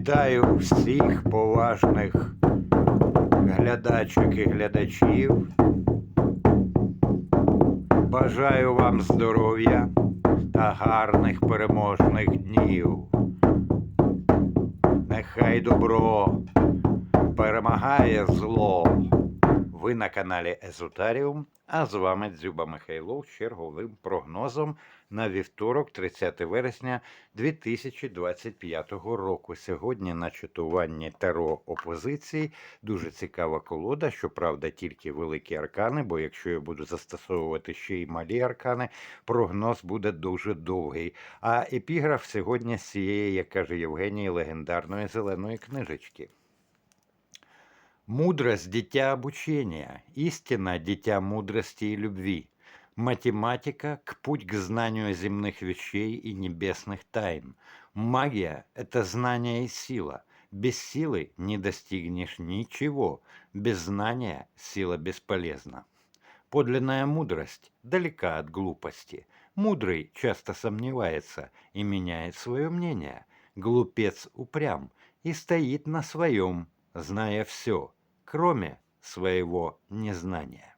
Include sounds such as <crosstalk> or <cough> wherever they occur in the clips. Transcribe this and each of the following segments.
Вітаю всіх поважних глядачок і глядачів. Бажаю вам здоров'я та гарних переможних днів. Нехай добро перемагає зло. Ви на каналі Езотаріум, а з вами Дзюба Михайлов з черговим прогнозом на вівторок, 30 вересня 2025 року. Сьогодні на читуванні Таро опозиції дуже цікава колода, щоправда, тільки великі аркани, бо якщо я буду застосовувати ще й малі аркани, прогноз буде дуже довгий. А епіграф сьогодні з цієї, як каже Євгеній, легендарної зеленої книжечки. Мудрость – дитя обучения, истина – дитя мудрости и любви, математика – путь к знанию земных вещей и небесных тайн, магия – это знание и сила, без силы не достигнешь ничего, без знания сила бесполезна. Подлинная мудрость далека от глупости. Мудрый часто сомневается и меняет свое мнение. Глупец упрям и стоит на своем, зная все, кроме своего незнания.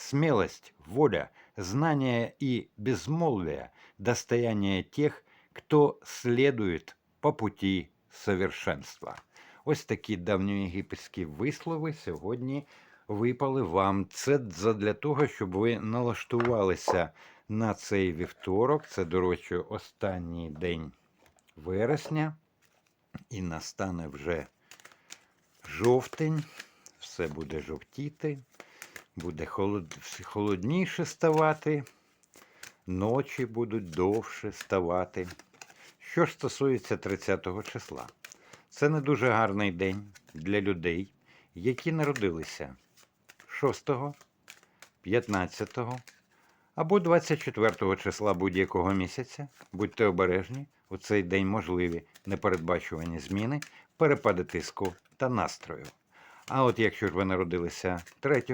Смелость, воля, знание и безмолвие – достояние тех, кто следует по пути совершенства. Ось такі давньоєгипетські вислови сьогодні випали вам. Це для того, щоб ви налаштувалися на цей вівторок. Це, до речі, останній день вересня, і настане вже жовтень, все буде жовтіти, буде холод... холодніше ставати, ночі будуть довше ставати. Що ж стосується 30 числа, це не дуже гарний день для людей, які народилися 6, 15 або 24 числа будь-якого місяця. Будьте обережні, у цей день можливі непередбачувані зміни, перепади тиску та настрою. А от якщо ж ви народилися 3,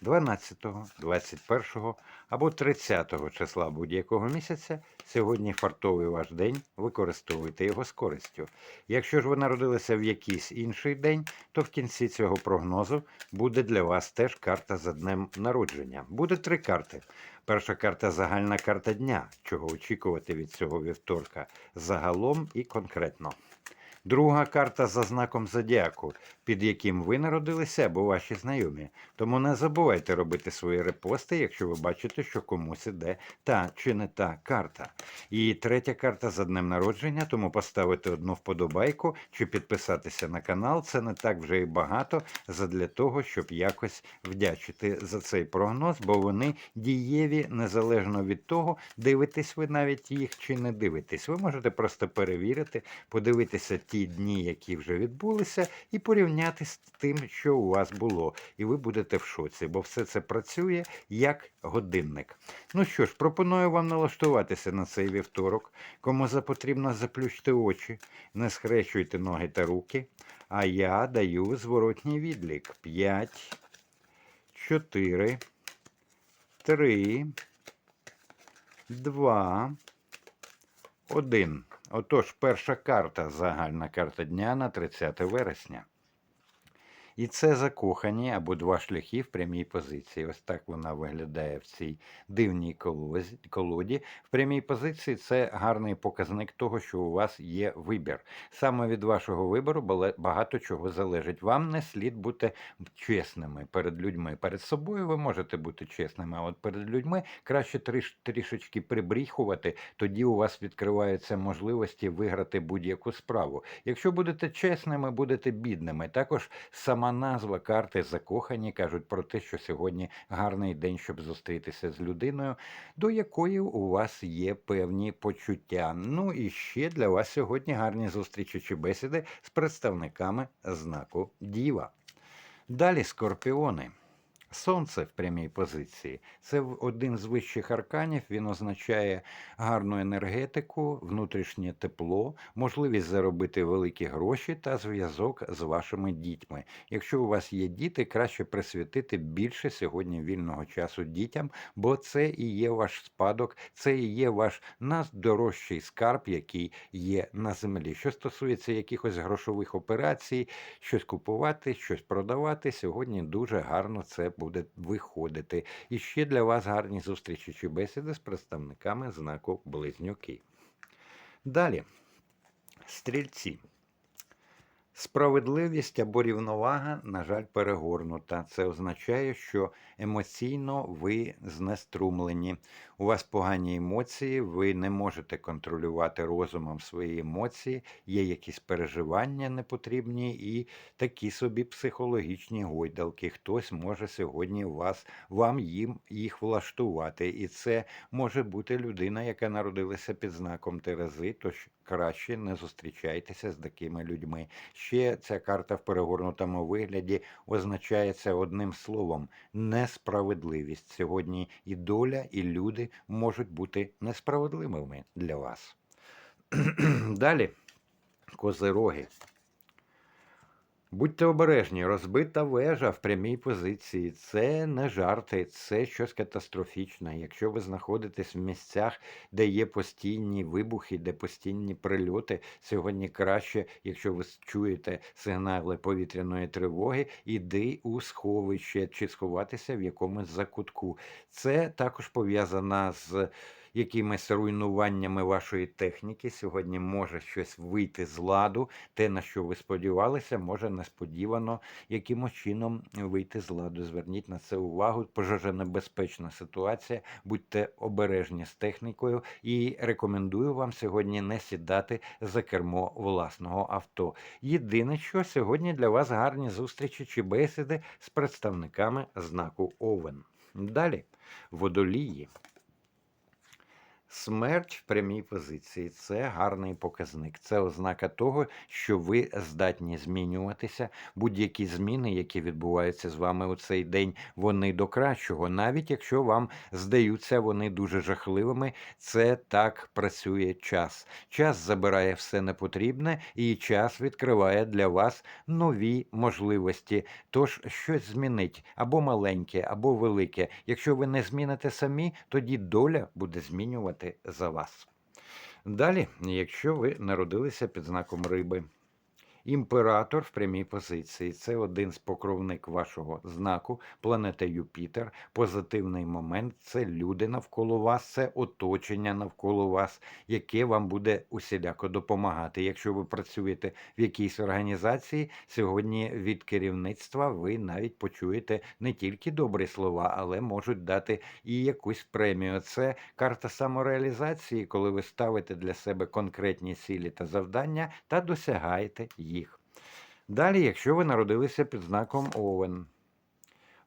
12, 21 або 30 числа будь-якого місяця, сьогодні фартовий ваш день, використовуйте його з користю. Якщо ж ви народилися в якийсь інший день, то в кінці цього прогнозу буде для вас теж карта за днем народження. Буде три карти. Перша карта загальна карта дня, чого очікувати від цього вівторка, загалом і конкретно. Друга карта за знаком зодіаку, під яким ви народилися або ваші знайомі. Тому не забувайте робити свої репости, якщо ви бачите, що комусь іде та чи не та карта. І третя карта за днем народження, тому поставити одну вподобайку чи підписатися на канал. Це не так вже і багато задля того, щоб якось вдячити за цей прогноз, бо вони дієві незалежно від того, дивитесь ви навіть їх чи не дивитесь. Ви можете просто перевірити, подивитися ті дні, які вже відбулися, і порівняти з тим, що у вас було. І ви будете в шоці, бо все це працює як годинник. Ну що ж, пропоную вам налаштуватися на цей вівторок. Кому запотрібно заплющити очі, не схрещуйте ноги та руки. А я даю зворотній відлік. 5, 4, 3, 2, 1. Отож, перша карта, загальна карта дня на 30 вересня. І це закохані або два шляхи в прямій позиції. Ось так вона виглядає в цій дивній колоді. В прямій позиції це гарний показник того, що у вас є вибір. Саме від вашого вибору багато чого залежить. Вам не слід бути чесними перед людьми. Перед собою ви можете бути чесними, а от перед людьми краще тріш, трішечки прибріхувати, тоді у вас відкриваються можливості виграти будь-яку справу. Якщо будете чесними, будете бідними. Також сама Сама назва карти закохані кажуть про те, що сьогодні гарний день, щоб зустрітися з людиною, до якої у вас є певні почуття. Ну і ще для вас сьогодні гарні зустрічі чи бесіди з представниками знаку Діва. Далі скорпіони. Сонце в прямій позиції. Це один з вищих арканів. Він означає гарну енергетику, внутрішнє тепло, можливість заробити великі гроші та зв'язок з вашими дітьми. Якщо у вас є діти, краще присвятити більше сьогодні вільного часу дітям, бо це і є ваш спадок, це і є ваш найдорожчий скарб, який є на землі. Що стосується якихось грошових операцій, щось купувати, щось продавати, сьогодні дуже гарно це буде виходити. І ще для вас гарні зустрічі чи бесіди з представниками знаку Близнюки. Далі, стрільці. Справедливість або рівновага, на жаль, перегорнута. Це означає, що емоційно ви знеструмлені. У вас погані емоції, ви не можете контролювати розумом свої емоції, є якісь переживання непотрібні і такі собі психологічні гойдалки. Хтось може сьогодні вас, вам їм їх влаштувати. І це може бути людина, яка народилася під знаком Терези, тож краще не зустрічайтеся з такими людьми. Ще ця карта в перегорнутому вигляді означається одним словом несправедливість. Сьогодні і доля, і люди можуть бути несправедливими для вас. <clears throat> Далі козироги. Будьте обережні, розбита вежа в прямій позиції. Це не жарти, це щось катастрофічне. Якщо ви знаходитесь в місцях, де є постійні вибухи, де постійні прильоти, сьогодні краще, якщо ви чуєте сигнали повітряної тривоги, іди у сховище чи сховатися в якомусь закутку. Це також пов'язано з якимись руйнуваннями вашої техніки. Сьогодні може щось вийти з ладу. Те, на що ви сподівалися, може несподівано якимось чином вийти з ладу. Зверніть на це увагу. Пожежонебезпечна ситуація. Будьте обережні з технікою і рекомендую вам сьогодні не сідати за кермо власного авто. Єдине, що сьогодні для вас гарні зустрічі чи бесіди з представниками знаку Овен. Далі водолії. Смерть в прямій позиції це гарний показник. Це ознака того, що ви здатні змінюватися. Будь-які зміни, які відбуваються з вами у цей день, вони до кращого. Навіть якщо вам здаються вони дуже жахливими, це так працює час. Час забирає все непотрібне, і час відкриває для вас нові можливості. Тож щось змінить або маленьке, або велике. Якщо ви не зміните самі, тоді доля буде змінювати за вас. Далі, якщо ви народилися під знаком риби, імператор в прямій позиції це один з покровник вашого знаку, планета Юпітер, позитивний момент це люди навколо вас, це оточення навколо вас, яке вам буде усіляко допомагати. Якщо ви працюєте в якійсь організації, сьогодні від керівництва ви навіть почуєте не тільки добрі слова, але можуть дати і якусь премію. Це карта самореалізації, коли ви ставите для себе конкретні цілі та завдання та досягаєте їх. Далі, якщо ви народилися під знаком Овен,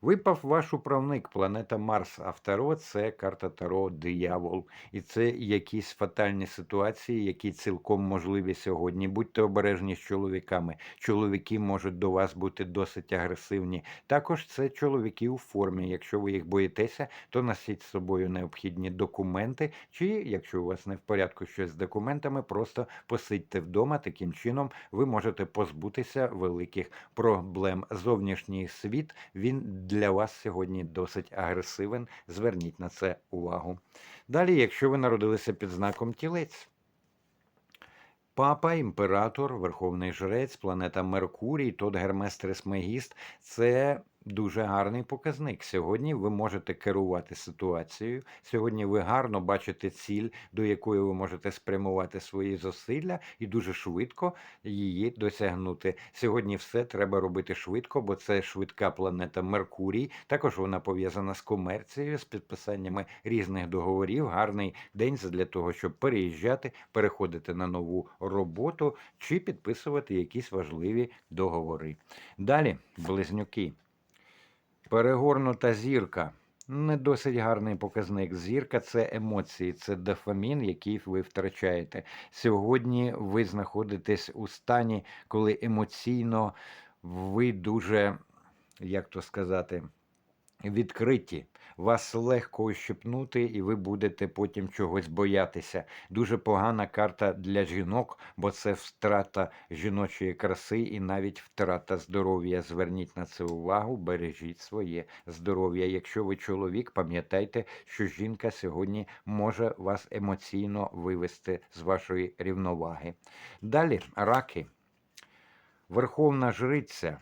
випав ваш управник, планета Марс, а Таро – це карта Таро Диявол. І це якісь фатальні ситуації, які цілком можливі сьогодні. Будьте обережні з чоловіками. Чоловіки можуть до вас бути досить агресивні. Також це чоловіки у формі. Якщо ви їх боїтеся, то носіть з собою необхідні документи. Чи якщо у вас не в порядку щось з документами, просто посидьте вдома. Таким чином ви можете позбутися великих проблем. Зовнішній світ він для вас сьогодні досить агресивен. Зверніть на це увагу. Далі, якщо ви народилися під знаком тілець. Папа, імператор, верховний жрець, планета Меркурій, тот Гермес Трисмегіст це дуже гарний показник. Сьогодні ви можете керувати ситуацією. Сьогодні ви гарно бачите ціль, до якої ви можете спрямувати свої зусилля, і дуже швидко її досягнути. Сьогодні все треба робити швидко, бо це швидка планета Меркурій. Також вона пов'язана з комерцією, з підписаннями різних договорів. Гарний день для того, щоб переїжджати, переходити на нову роботу чи підписувати якісь важливі договори. Далі, близнюки. Перегорнута зірка. Не досить гарний показник. Зірка це емоції, це дофамін, який ви втрачаєте. Сьогодні ви знаходитесь у стані, коли емоційно ви дуже, як то сказати, відкриті. Вас легко ущипнути, і ви будете потім чогось боятися. Дуже погана карта для жінок, бо це втрата жіночої краси і навіть втрата здоров'я. Зверніть на це увагу, бережіть своє здоров'я. Якщо ви чоловік, пам'ятайте, що жінка сьогодні може вас емоційно вивести з вашої рівноваги. Далі раки. Верховна жриця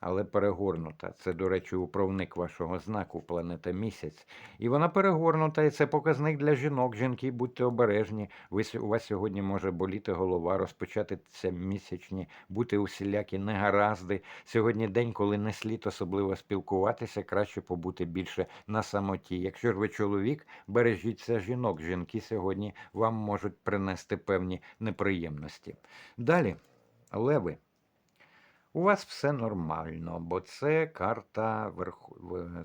але перегорнута. Це, до речі, управник вашого знаку планета місяць. І вона перегорнута, і це показник для жінок. Жінки, будьте обережні. Ви, у вас сьогодні може боліти голова, розпочати це місячні, бути усілякі негаразди. Сьогодні день, коли не слід особливо спілкуватися, краще побути більше на самоті. Якщо ж ви чоловік, бережіться жінок. Жінки сьогодні вам можуть принести певні неприємності. Далі, леви. У вас все нормально, бо це карта верху...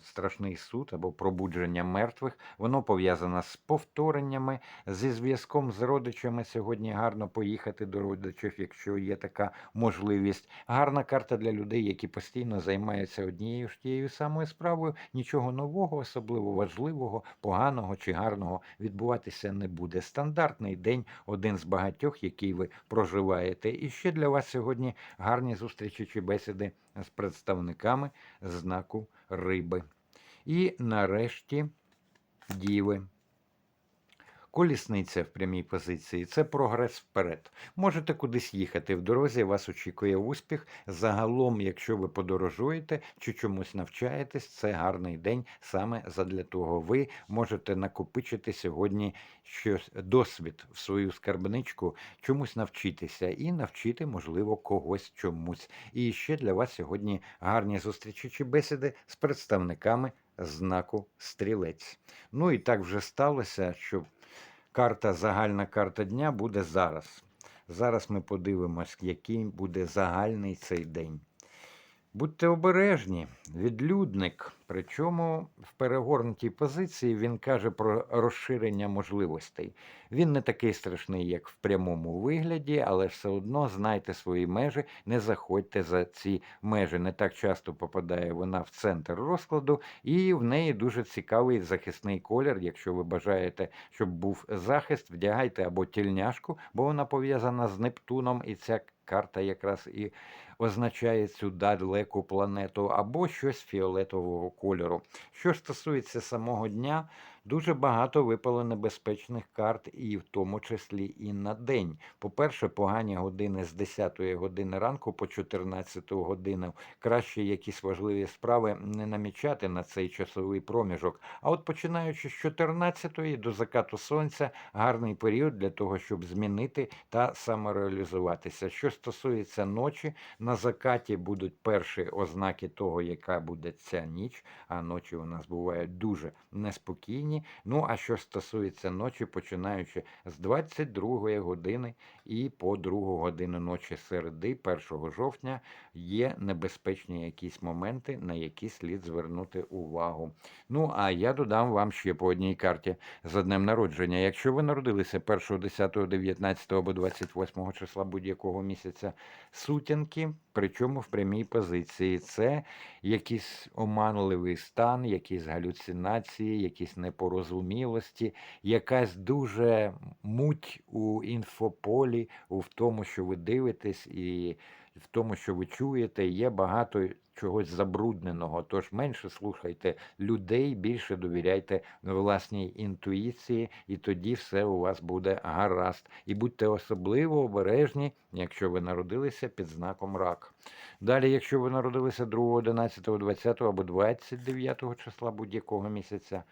Страшний суд або пробудження мертвих. Воно пов'язане з повтореннями, зі зв'язком з родичами. Сьогодні гарно поїхати до родичів, якщо є така можливість. Гарна карта для людей, які постійно займаються однією ж тією самою справою. Нічого нового, особливо важливого, поганого чи гарного відбуватися не буде. Стандартний день, один з багатьох, який ви проживаєте. І ще для вас сьогодні гарні зустрічі чи бесіди з представниками знаку риби. І нарешті діви. Колісниця в прямій позиції це прогрес вперед. Можете кудись їхати. В дорозі вас очікує успіх. Загалом, якщо ви подорожуєте чи чомусь навчаєтесь, це гарний день саме задля того. Ви можете накопичити сьогодні щось досвід в свою скарбничку, чомусь навчитися і навчити, можливо, когось чомусь. І ще для вас сьогодні гарні зустрічі чи бесіди з представниками знаку стрілець. Ну і так вже сталося, що карта, загальна карта дня буде зараз. Зараз ми подивимось, який буде загальний цей день. Будьте обережні, відлюдник. Причому в перегорнутій позиції він каже про розширення можливостей. Він не такий страшний, як в прямому вигляді, але все одно знайте свої межі, не заходьте за ці межі. Не так часто попадає вона в центр розкладу, і в неї дуже цікавий захисний колір. Якщо ви бажаєте, щоб був захист, вдягайте або тільняшку, бо вона пов'язана з Нептуном, і ця карта якраз і означає цю далеку планету, або щось фіолетового кольору. Що стосується самого дня, дуже багато випало небезпечних карт, і в тому числі і на день. По-перше, погані години з 10 години ранку по 14 годину. Краще якісь важливі справи не намічати на цей часовий проміжок. А от починаючи з 14 до закату сонця, гарний період для того, щоб змінити та самореалізуватися. Що стосується ночі, на закаті будуть перші ознаки того, яка буде ця ніч. А ночі у нас бувають дуже неспокійні. Ну а що стосується ночі, починаючи з 22 години і по 2 годину ночі середи, 1 жовтня, є небезпечні якісь моменти, на які слід звернути увагу. Ну а я додам вам ще по одній карті за днем народження. Якщо ви народилися 1, 10, 19 або 28 числа будь-якого місяця сутінки, причому в прямій позиції, це якийсь оманливий стан, якісь галюцинації, якісь непорозумілості, якась дуже муть у інфополі, у в тому, що ви дивитесь, і в тому, що ви чуєте, є багато чогось забрудненого. Тож менше слухайте людей, більше довіряйте власній інтуїції, і тоді все у вас буде гаразд. І будьте особливо обережні, якщо ви народилися під знаком рак. Далі, якщо ви народилися 2, 11, 20 або 29 числа будь-якого місяця.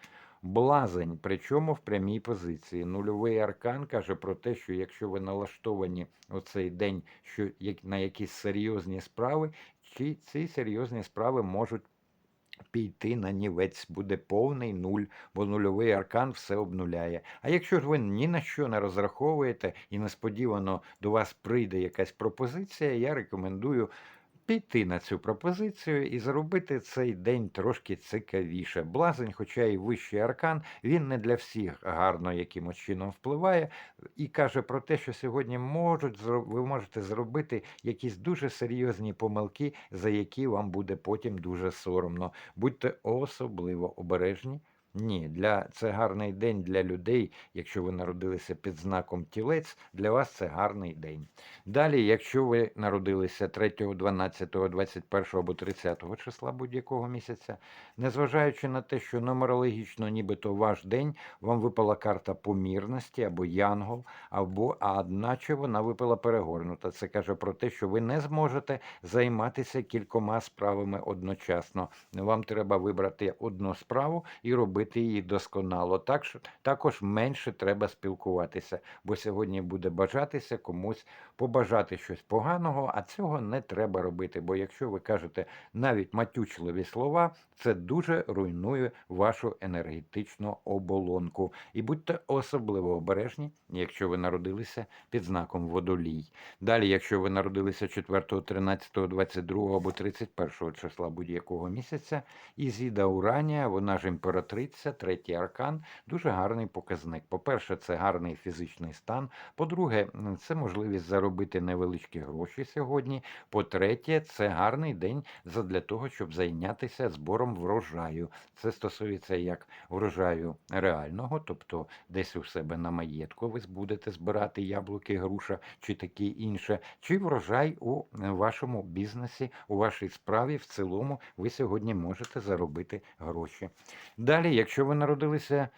Блазень, причому в прямій позиції. Нульовий аркан каже про те, що якщо ви налаштовані у цей день що, на якісь серйозні справи, чи ці серйозні справи можуть піти на нівець, буде повний нуль, бо нульовий аркан все обнуляє. А якщо ж ви ні на що не розраховуєте і несподівано до вас прийде якась пропозиція, я рекомендую піти на цю пропозицію і зробити цей день трошки цікавіше. Блазень, хоча і вищий аркан, він не для всіх гарно якимось чином впливає і каже про те, що сьогодні можуть ви можете зробити якісь дуже серйозні помилки, за які вам буде потім дуже соромно. Будьте особливо обережні. Ні, для це гарний день для людей. Якщо ви народилися під знаком тілець, для вас це гарний день. Далі, якщо ви народилися 3, 12, 21 або 30 числа будь-якого місяця, незважаючи на те, що нумерологічно нібито ваш день, вам випала карта помірності або янгол, або а одначе вона випала перегорнута. Це каже про те, що ви не зможете займатися кількома справами одночасно. Вам треба вибрати одну справу і робити її досконало. Так, що- також менше треба спілкуватися, бо сьогодні буде бажатися комусь побажати щось поганого, а цього не треба робити. Бо якщо ви кажете навіть матючливі слова, це дуже руйнує вашу енергетичну оболонку. І будьте особливо обережні, якщо ви народилися під знаком водолій. Далі, якщо ви народилися 4, 13, 22 або 31 числа будь-якого місяця, Ізіда Уранія, вона ж імператриця, третій аркан, дуже гарний показник. По-перше, це гарний фізичний стан. По-друге, це можливість заробити невеличкі гроші сьогодні. По-третє, це гарний день для того, щоб зайнятися збором врожаю. Це стосується як врожаю реального, тобто десь у себе на маєтку ви будете збирати яблуки, груша чи таке інше, чи врожай у вашому бізнесі, у вашій справі в цілому ви сьогодні можете заробити гроші. Далі, якщо ви народилися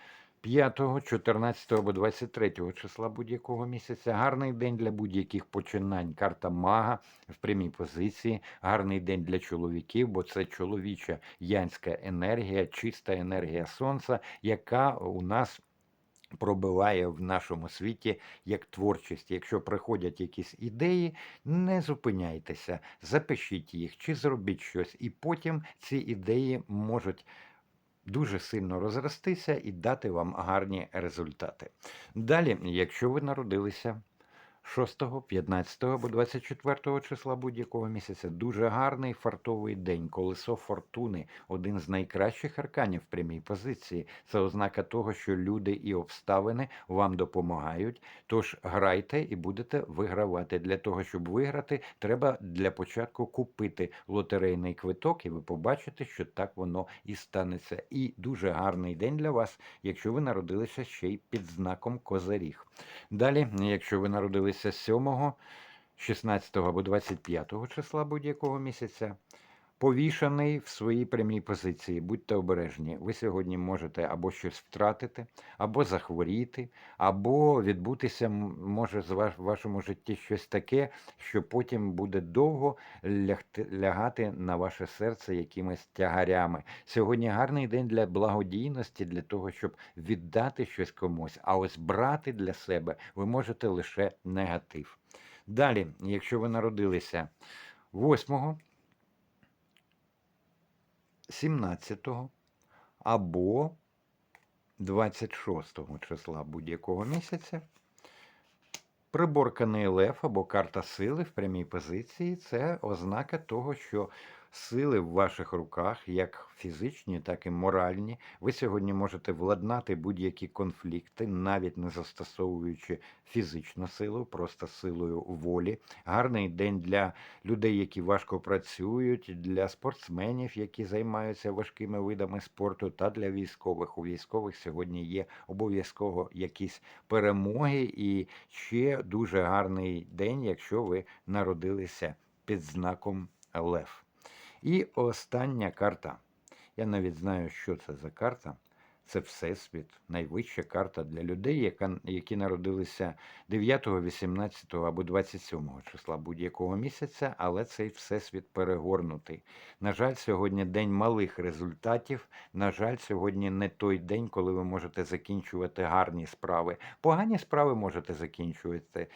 5, 14 або 23 числа будь-якого місяця, гарний день для будь-яких починань. Карта мага в прямій позиції, гарний день для чоловіків, бо це чоловіча янська енергія, чиста енергія сонця, яка у нас пробиває в нашому світі як творчість. Якщо приходять якісь ідеї, не зупиняйтеся, запишіть їх чи зробіть щось, і потім ці ідеї можуть дуже сильно розростися і дати вам гарні результати. Далі, якщо ви народилися 6, 15 або 24 числа будь-якого місяця, дуже гарний фартовий день, колесо фортуни, один з найкращих арканів в прямій позиції. Це ознака того, що люди і обставини вам допомагають. Тож грайте і будете вигравати. Для того, щоб виграти, треба для початку купити лотерейний квиток, і ви побачите, що так воно і станеться. І дуже гарний день для вас, якщо ви народилися ще й під знаком Козиріг. Далі, якщо ви народилися 7, 16 або 25 числа будь-якого місяця, повішаний в своїй прямій позиції, будьте обережні. Ви сьогодні можете або щось втратити, або захворіти, або відбутися може в вашому житті щось таке, що потім буде довго лягати на ваше серце якимись тягарями. Сьогодні гарний день для благодійності, для того, щоб віддати щось комусь, а ось брати для себе ви можете лише негатив. Далі, якщо ви народилися 8, 17 або 26 числа будь-якого місяця. Приборканий лев або карта сили в прямій позиції це ознака того, що сили в ваших руках, як фізичні, так і моральні. Ви сьогодні можете владнати будь-які конфлікти, навіть не застосовуючи фізичну силу, просто силою волі. Гарний день для людей, які важко працюють, для спортсменів, які займаються важкими видами спорту, та для військових. У військових сьогодні є обов'язково якісь перемоги, і ще дуже гарний день, якщо ви народилися під знаком Лев. І остання карта. Я навіть знаю, що це за карта. Це Всесвіт, найвища карта для людей, які народилися 9, 18 або 27 числа будь-якого місяця, але цей всесвіт перегорнутий. На жаль, сьогодні день малих результатів. На жаль, сьогодні не той день, коли ви можете закінчувати гарні справи. Погані справи можете закінчувати,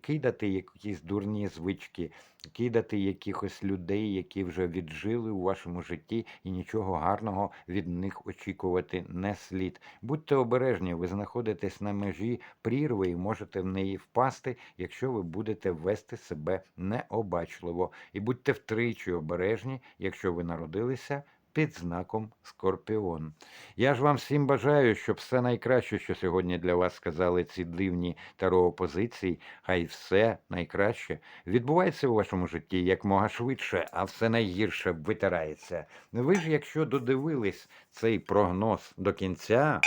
кидати якісь дурні звички, кидати якихось людей, які вже віджили у вашому житті, і нічого гарного від них очікувати не слід. Будьте обережні, ви знаходитесь на межі прірви і можете в неї впасти, якщо ви будете вести себе необачливо. І будьте втричі обережні, якщо ви народилися під знаком Скорпіон. Я ж вам всім бажаю, щоб все найкраще, що сьогодні для вас сказали ці дивні таро опозиції, хай все найкраще відбувається у вашому житті якмога швидше, а все найгірше витирається. Ви ж, якщо додивились цей прогноз до кінця,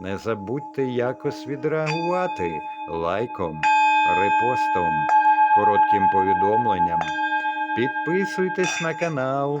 не забудьте якось відреагувати лайком, репостом, коротким повідомленням. Підписуйтесь на канал,